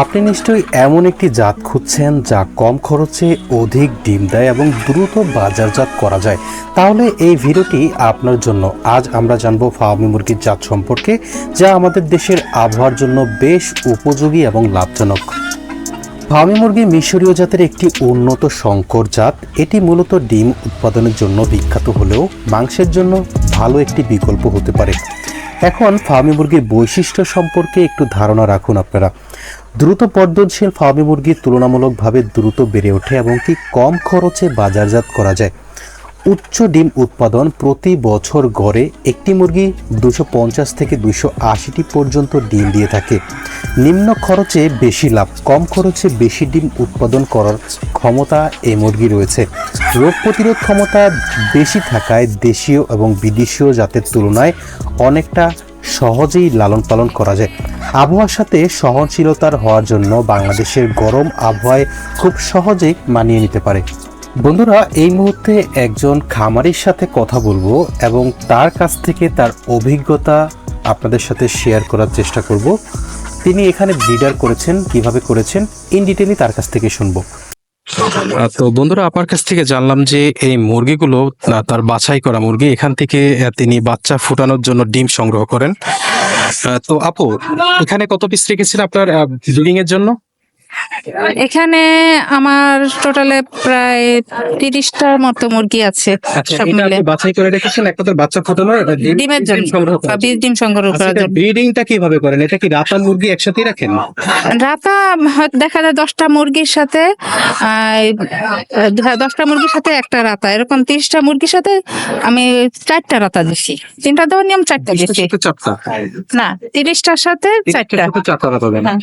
আপনি নিশ্চয়ই এমন একটি জাত খুঁজছেন যা কম খরচে অধিক ডিম দেয় এবং দ্রুত বাজারজাত করা যায়। তাহলে এই ভিডিওটি আপনার জন্য। আজ আমরা জানব ফার্মি মুরগির জাত সম্পর্কে, যা আমাদের দেশের আবহাওয়ার জন্য বেশ উপযোগী এবং লাভজনক। ফার্মি মুরগি মিশরীয় জাতের একটি উন্নত সংকর জাত। এটি মূলত ডিম উৎপাদনের জন্য বিখ্যাত হলেও মাংসের জন্য ভালো একটি বিকল্প হতে পারে। এখন ফার্মি মুরগির বৈশিষ্ট্য সম্পর্কে একটু ধারণা রাখুন আপনারা। দ্রুত বর্ধনশীল ফার্মি মুরগি তুলনামূলকভাবে দ্রুত বেড়ে ওঠে এবং কি কম খরচে বাজারজাত করা যায়। উচ্চ ডিম উৎপাদন প্রতি বছর গড়ে একটি মুরগি দুশো পঞ্চাশ থেকে দুশো আশিটি পর্যন্ত ডিম দিয়ে থাকে। নিম্ন খরচে বেশি লাভ, কম খরচে বেশি ডিম উৎপাদন করার ক্ষমতা এই মুরগি রয়েছে। রোগ প্রতিরোধ ক্ষমতা বেশি থাকায় দেশীয় এবং বিদেশীয় জাতের তুলনায় অনেকটা সহজেই লালন পালন করা যায়। আবহাওয়ার সাথে সহনশীলতার হওয়ার জন্য বাংলাদেশের গরম আবহাওয়ায় খুব সহজেই মানিয়ে নিতে পারে। বন্ধুরা, এই মুহূর্তে একজন খামারির সাথে কথা বলব এবং তার কাছ থেকে তার অভিজ্ঞতা আপনাদের সাথে শেয়ার করার চেষ্টা করব। তিনি এখানে ব্রিডার করেছেন, কীভাবে করেছেন, ইন ডিটেলই তার কাছ থেকে শুনব। তো বন্ধুরা, আপনার কাছ থেকে জানলাম যে এই মুরগিগুলো তার বাছাই করা মুরগি, এখান থেকে তিনি বাচ্চা ফুটানোর জন্য ডিম সংগ্রহ করেন। তো আপু, এখানে কত পিস রেখেছেন আপনার ব্রিডিং এর জন্য? এখানে আমার টোটালে প্রায় তিরিশটার মতো মুরগি আছে আচ্ছা সব মিলে। বাছাই করে রেখেছেন বাচ্চা ফুটানোর ডিমের জন্য। ডিম সংগ্রহ করার বীজ ডিম সংগ্রহ করার জন্য। ব্রিডিংটা কীভাবে করেন? এটা কি রাতার মুরগি একসাথেই রাখেন? রাতা দেখা যায় দশটা মুরগির সাথে আহ, দশটা মুরগির সাথে একটা রাতা। এরকম তিরিশটা মুরগির সাথে আমি চারটা রাতা দিছি। তিনটা দেওয়ার নিয়ম চারটা দিছি। না তিরিশটার সাথে চারটা। রাতা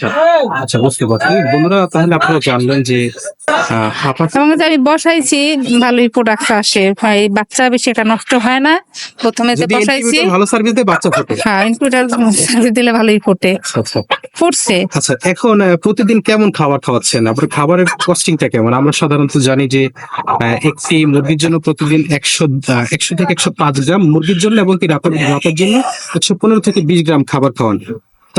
হ্যাঁ। আচ্ছা। বুঝতে পারছি। বন্ধুরা তাহলে আপনারা জানলেন যে এবং আমি বসাইছি ভালোই প্রোডাক্ট আসে। এই বাচ্চা বেশি একটা নষ্ট হয় না। প্রথমে যে বসাইছি ভালো সার্ভিস দেয় বাচ্চা ফোটে। হ্যাঁ ইনকিউটার দিলে ভালোই ফোটে। আচ্ছা ফুটছে। আচ্ছা এখন প্রতিদিন কেমন খাবার খাওয়াচ্ছেন? আপনার খাবারের কস্টিংটা কেমন? আমরা সাধারণত জানি যে একটি মুরগির জন্য প্রতিদিন একশো একশো থেকে একশো পাঁচ গ্রাম মুরগির জন্য এবং কি রাতের রাতের জন্য একশো পনেরো থেকে বিশ গ্রাম খাবার খাওয়ান।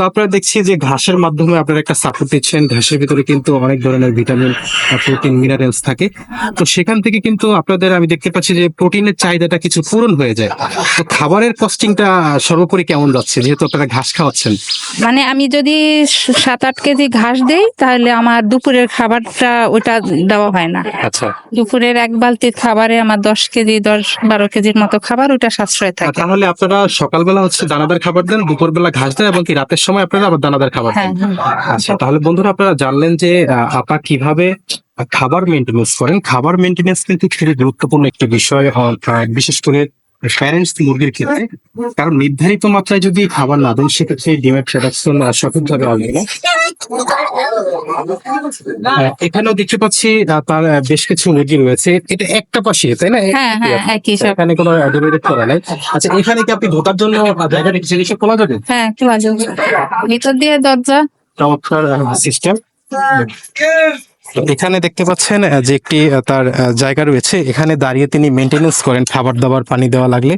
তো আপনারা দেখছি যে ঘাসের মাধ্যমে আপনারা একটা সাপোর্ট দিচ্ছেন। ঘাসের ভিতরে কিন্তু অনেক ধরনের ভিটামিন প্রোটিন মিনারেলস থাকে। তো সেখান থেকে কিন্তু আপনাদের আমি দেখতে পাচ্ছি যে প্রোটিনের চাহিদাটা কিছু পূরণ হয়ে যায়। তো খাবারের কস্টিংটা সর্বোপরি কেমন যাচ্ছে যেহেতু আপনারা ঘাস খাওয়াচ্ছেন? মানে আমি যদি সাত আট কেজি ঘাস দেই তাহলে আমার দুপুরের খাবারটা ওটা দেওয়া হয় না। আচ্ছা। দুপুরের এক বালতির খাবারে আমার দশ কেজি দশ বারো কেজির মতো খাবার ওটা সাশ্রয় থাকে। তাহলে আপনারা সকালবেলা হচ্ছে দানাদার খাবার দেন দুপুরবেলা ঘাস দেন এবং কি রাতের সময় আপনারা আবার দানাদার খাবার দেন হ্যাঁ। আচ্ছা তাহলে বন্ধুরা আপনারা জানলেন যে আপনারা কীভাবে খাবার মেনটেনেন্স করেন। খাবার মেনটেনেন্স কিন্তু খুবই গুরুত্বপূর্ণ একটি বিষয় বিশেষ করে প্যারেন্টস মুরগির ক্ষেত্রে। কারণ নির্ধারিত মাত্রায় যদি খাবার না দেন সেক্ষেত্রে ডিমের প্রোডাকশন সঠিকভাবে হবে না। এখানেও দেখতে পাচ্ছি তার বেশ কিছু মুরগি রয়েছে। এটা একটা পাশে তাই না? হ্যাঁ হ্যাঁ এখানে কোনো ডিভাইডেড করা নাই। আচ্ছা এখানে কি আপনি ঢোকার জন্য জায়গা রেখেছেন এসব খোলা যাবে? হ্যাঁ কি বাজে ভিতর দিয়ে দরজা। চমৎকার সিস্টেম এখানে দেখতে পাচ্ছেন যে একটি তার জায়গা রয়েছে। এখানে দাঁড়িয়ে তিনি মেনটেনেন্স করেন, খাবার দাবার, পানি দেওয়া লাগলে,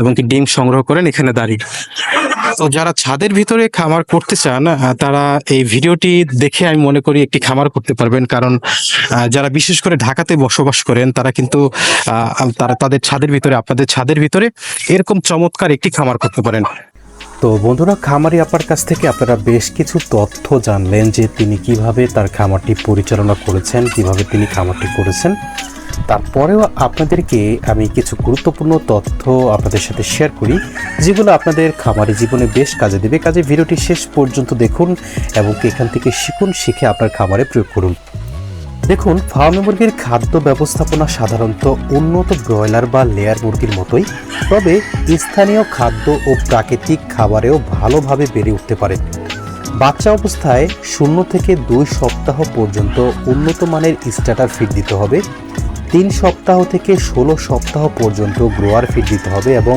এবং কি ডিম সংগ্রহ করেন এখানে দাঁড়িয়ে। তো যারা ছাদের ভিতরে খামার করতে চান তারা এই ভিডিওটি দেখে আমি মনে করি একটি খামার করতে পারবেন। কারণ যারা বিশেষ করে ঢাকাতে বসবাস করেন, তারা কিন্তু তারা তাদের ছাদের ভিতরে, আপনাদের ছাদের ভিতরে এরকম চমৎকার একটি খামার করতে পারেন। তো বন্ধুরা, খামারি আপার কাছ থেকে আপনারা বেশ কিছু তথ্য জানলেন যে তিনি কীভাবে তার খামারটি পরিচালনা করেছেন, কীভাবে তিনি খামারটি করেছেন। তারপরেও আপনাদেরকে আমি কিছু গুরুত্বপূর্ণ তথ্য আপনাদের সাথে শেয়ার করি, যেগুলো আপনাদের খামারি জীবনে বেশ কাজে দেবে। কাজে ভিডিওটি শেষ পর্যন্ত দেখুন এবং এখান থেকে শিখুন, শিখে আপনার খামারে প্রয়োগ করুন। দেখুন, ফার্ম মুরগির খাদ্য ব্যবস্থাপনা সাধারণত উন্নত ব্রয়লার বা লেয়ার মুরগির মতোই, তবে স্থানীয় খাদ্য ও প্রাকৃতিক খাবারেও ভালোভাবে বেড়ে উঠতে পারে। বাচ্চা অবস্থায় শূন্য থেকে দুই সপ্তাহ পর্যন্ত উন্নত মানের স্টার্টার ফিড দিতে হবে, তিন সপ্তাহ থেকে ষোলো সপ্তাহ পর্যন্ত গ্রোয়ার ফিড দিতে হবে এবং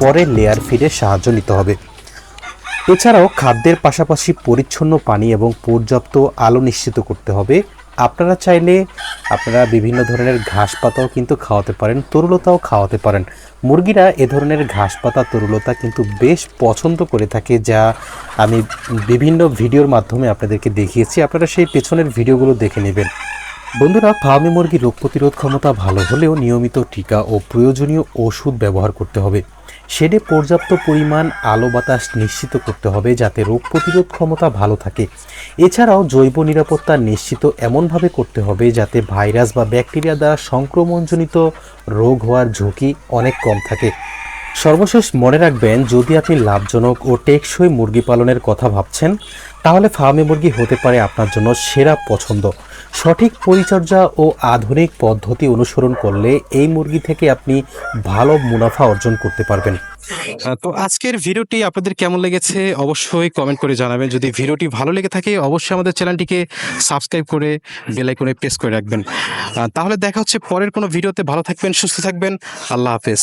পরে লেয়ার ফিডের সাহায্য নিতে হবে। এছাড়াও খাদ্যের পাশাপাশি পরিচ্ছন্ন পানি এবং পর্যাপ্ত আলো নিশ্চিত করতে হবে আপনারা চাইলে আপনারা বিভিন্ন ধরনের ঘাস পাতাও কিন্তু খাওয়াতে পারেন, তরুলতাও খাওয়াতে পারেন। মুরগিরা এ ধরনের ঘাস পাতা, তরুলতা কিন্তু বেশ পছন্দ করে থাকে, যা আমি বিভিন্ন ভিডিওর মাধ্যমে আপনাদেরকে দেখিয়েছি। আপনারা সেই পেছনের ভিডিওগুলো দেখে নেবেন। বন্ধুরা, ফার্মি মুরগির রোগ প্রতিরোধ ক্ষমতা ভালো হলেও নিয়মিত টিকা ও প্রয়োজনীয় ওষুধ ব্যবহার করতে হবে। শেডে পর্যাপ্ত পরিমাণ আলো বাতাস নিশ্চিত করতে হবে যাতে রোগ প্রতিরোধ ক্ষমতা ভালো থাকে। এছাড়াও জৈব নিরাপত্তা নিশ্চিত এমনভাবে করতে হবে যাতে ভাইরাস বা ব্যাকটেরিয়া দ্বারা সংক্রমণজনিত রোগ হওয়ার ঝুঁকি অনেক কম থাকে। সর্বশেষ মনে রাখবেন, যদি আপনি লাভজনক ও টেকসই মুরগি পালনের কথা ভাবছেন, তাহলে ফার্মে মুরগি হতে পারে আপনার জন্য সেরা পছন্দ। সঠিক পরিচর্যা ও আধুনিক পদ্ধতি অনুসরণ করলে এই মুরগি থেকে আপনি ভালো মুনাফা অর্জন করতে পারবেন। তো আজকের ভিডিওটি আপনাদের কেমন লেগেছে অবশ্যই কমেন্ট করে জানাবেন। যদি ভিডিওটি ভালো লেগে থাকে, অবশ্যই আমাদের চ্যানেলটিকে সাবস্ক্রাইব করে বেল আইকনে প্রেস করে রাখবেন। তাহলে দেখা হচ্ছে পরের কোনো ভিডিওতে। ভালো থাকবেন, সুস্থ থাকবেন। আল্লাহ হাফেজ।